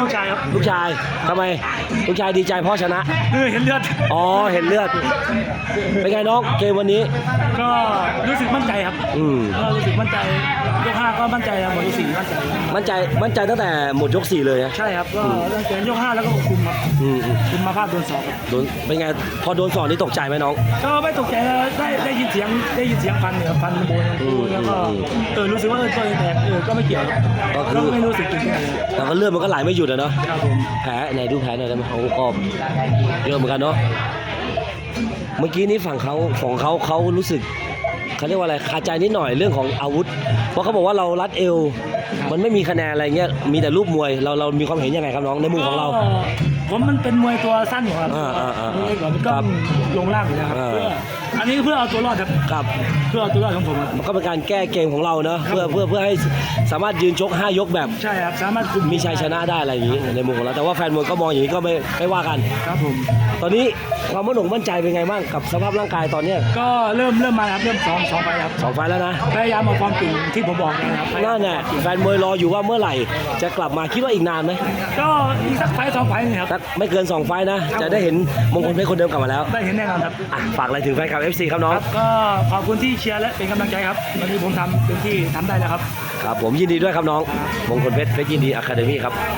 ลูกชายครับลูกชายทำไม ลูกชายดีใจเพราะชนะ เห็นเลือด อ๋อ เห็นเลือด เป็นไงน้องเกมวันนี้ ก็รู้สึกมั่นใจครับอืมก็รู้สึกมั่นใจยกห้าก็มั่นใจครับหมดยกสี่มั่นใจ มั่นใจ มั่นใจตั้งแต่หมดยกสี่เลยนะใช่ครับ ก็ตั้งแต่ยกห้าแล้วก็คุมครับอืมคุมมาพลาดโดนสองครับโดน เป็นไง พอโดนสอนนี่ตกใจไหมน้อง ก็ไม่ตกใจ ได้ได้ยินเสียง ได้ยินเสียงฟันเหนือฟันโบนแล้วก็เออรู้สึกว่าเออตัวเองแตกเออก็ไม่เกี่ยวก็คือก็ไม่รู้สึกจริงๆเลยแต่ก็เลือดมันก็ไหลไม่หยุดอะเนาะครับผมแผลไหนดูแผลหน่อยได้ไหมโอ้ก็เยอะเหมือนกันเนาะเมื่อกี้นี้ฝั่งเขาของเขาเขารู้สึกเขาเรียกว่าอะไรคาใจนิดหน่อยเรื่องของอาวุธ เพราะเขาบอกว่าเรารัดเอว มันไม่มีคะแนนอะไรเงี้ยมีแต่รูปมวยเราเรามีความเห็นยังไงครับน้องในมุมของเรา ก็ ผมมันเป็นมวยตัวสั้นอยู่ครับอ่าอ่าอ่าเล็กกว่ามันก็ครับลงล่างอยู่แล้วครับอ่า เพื่ออันนี้เพื่อเอาตัวรอดครับครับ เพื่อเอาตัวรอดของผมครับ มันก็เป็นการแก้เกมของเราเนอะเพื่อเพื่อเพื่อให้สามารถยืนชก 5 ยกแบบใช่ครับสามารถคุมมีชัยชนะได้อะไรอย่างนี้ในมุมของเราแต่ว่าแฟนมวยก็มองอย่างนี้ก็ไม่ไม่ว่ากัน ครับผม ตอนนี้ความมั่นอกมั่นใจเป็นไงบ้างกับสภาพร่างกายตอนเนี้ยก็เริ่มเริ่มมาครับเริ่มสองสองไปครับสองไฟล์แล้วนะพยายามเอาความเก่งที่ผมบอกนะครับนั่นแหละแฟนมวยรออยู่ว่าเมื่อไหร่ จะกลับมาคิดว่าอีกนานไหมก็อีกสักไฟล์สองไฟล์นี่ครับสักไม่เกิน 2 ไฟล์นะ จะได้เห็นมงคลเพชรคนเดิมกลับมาแล้วได้เห็นแน่นอนครับอะฝากอะไรถึงแฟนคลับ FC ครับน้องครับก็ขอบคุณที่เชียร์และเป็นกำลังใจครับวันนี้ผมทำเต็มที่ทำได้แล้วครับ ครับผมยินดีด้วยครับน้องมงคลเพชรเพชรยินดีอะคาเดมี่ครับ